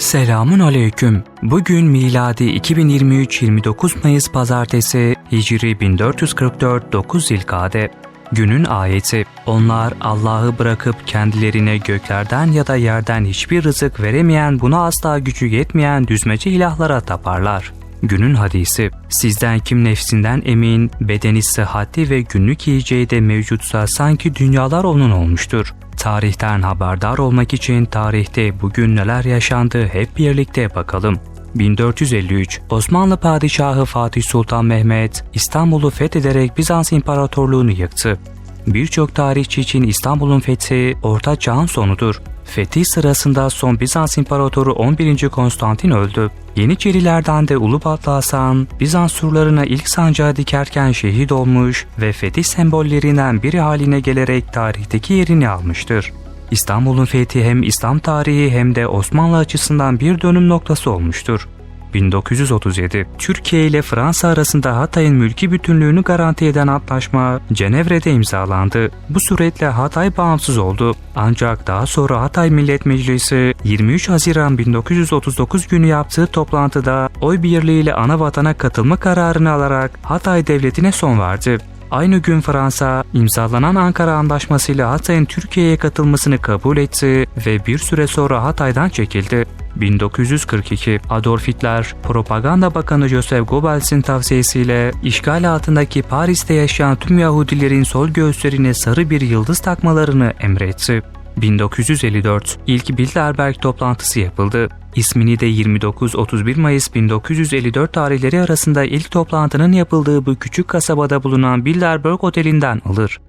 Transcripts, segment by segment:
Selamun aleyküm. Bugün miladi 2023 29 Mayıs Pazartesi, Hicri 1444 9 Zilkade. Günün ayeti. Onlar Allah'ı bırakıp kendilerine göklerden ya da yerden hiçbir rızık veremeyen, buna asla gücü yetmeyen düzmece ilahlara taparlar. Günün hadisi. Sizden kim nefsinden emin, bedeni sıhhatli ve günlük yiyeceği de mevcutsa sanki dünyalar onun olmuştur. Tarihten haberdar olmak için tarihte bugün neler yaşandı hep birlikte bakalım. 1453 Osmanlı Padişahı Fatih Sultan Mehmet İstanbul'u fethederek Bizans İmparatorluğunu yıktı. Birçok tarihçi için İstanbul'un fethi Orta Çağ'ın sonudur. Fetih sırasında son Bizans İmparatoru 11. Konstantin öldü. Yeniçerilerden de Ulubatlı Hasan, Bizans surlarına ilk sancağı dikerken şehit olmuş ve fetih sembollerinden biri haline gelerek tarihteki yerini almıştır. İstanbul'un fethi hem İslam tarihi hem de Osmanlı açısından bir dönüm noktası olmuştur. 1937 Türkiye ile Fransa arasında Hatay'ın mülki bütünlüğünü garanti eden antlaşma Cenevre'de imzalandı. Bu suretle Hatay bağımsız oldu. Ancak daha sonra Hatay Millet Meclisi 23 Haziran 1939 günü yaptığı toplantıda oy birliğiyle ana vatana katılma kararını alarak Hatay Devleti'ne son verdi. Aynı gün Fransa, imzalanan Ankara Antlaşması ile Hatay'ın Türkiye'ye katılmasını kabul etti ve bir süre sonra Hatay'dan çekildi. 1942 Adolf Hitler, Propaganda Bakanı Joseph Goebbels'in tavsiyesiyle işgal altındaki Paris'te yaşayan tüm Yahudilerin sol göğüslerine sarı bir yıldız takmalarını emretti. 1954 ilk Bilderberg toplantısı yapıldı. İsmini de 29-31 Mayıs 1954 tarihleri arasında ilk toplantının yapıldığı bu küçük kasabada bulunan Bilderberg Oteli'nden alır.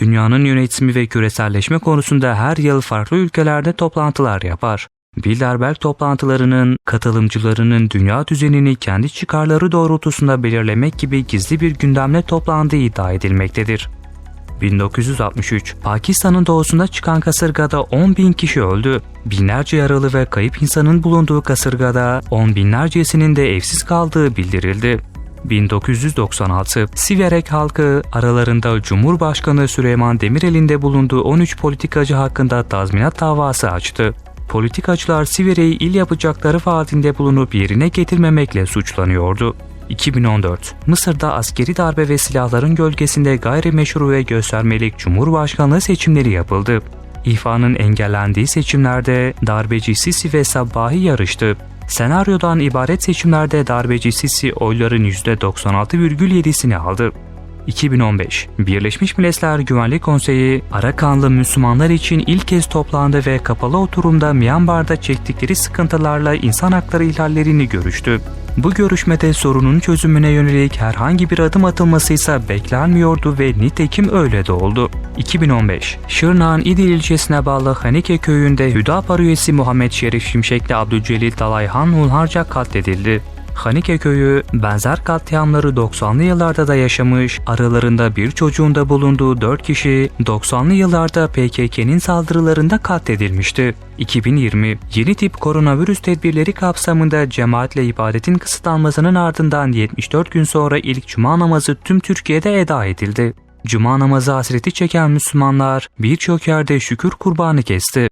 Dünyanın yönetimi ve küreselleşme konusunda her yıl farklı ülkelerde toplantılar yapar. Bilderberg toplantılarının katılımcılarının dünya düzenini kendi çıkarları doğrultusunda belirlemek gibi gizli bir gündemle toplandığı iddia edilmektedir. 1963 Pakistan'ın doğusunda çıkan kasırgada 10 bin kişi öldü. Binlerce yaralı ve kayıp insanın bulunduğu kasırgada on binlercesinin de evsiz kaldığı bildirildi. 1996 Siverek halkı aralarında Cumhurbaşkanı Süleyman Demirel'in de bulunduğu 13 politikacı hakkında tazminat davası açtı. Politikacılar Siverek'i il yapacakları vaadinde bulunup yerine getirmemekle suçlanıyordu. 2014 Mısır'da askeri darbe ve silahların gölgesinde gayrimeşru ve göstermelik Cumhurbaşkanlığı seçimleri yapıldı. İhvanın engellendiği seçimlerde darbeci Sisi ve Sabbahi yarıştı. Senaryodan ibaret seçimlerde darbeci Sisi oyların %96,7'sini aldı. 2015 Birleşmiş Milletler Güvenlik Konseyi Arakanlı Müslümanlar için ilk kez toplandı ve kapalı oturumda Myanmar'da çektikleri sıkıntılarla insan hakları ihlallerini görüştü. Bu görüşmede sorunun çözümüne yönelik herhangi bir adım atılması ise beklenmiyordu ve nitekim öyle de oldu. 2015 Şırnak'ın İdil ilçesine bağlı Hanike köyünde Hüdapar üyesi Muhammed Şerif Şimşekli Abdülcelil Dalayhan hunharca katledildi. Hanike köyü benzer katliamları 90'lı yıllarda da yaşamış, aralarında bir çocuğun da bulunduğu 4 kişi 90'lı yıllarda PKK'nin saldırılarında katledilmişti. 2020 yeni tip koronavirüs tedbirleri kapsamında cemaatle ibadetin kısıtlanmasının ardından 74 gün sonra ilk cuma namazı tüm Türkiye'de eda edildi. Cuma namazı hasreti çeken Müslümanlar birçok yerde şükür kurbanı kesti.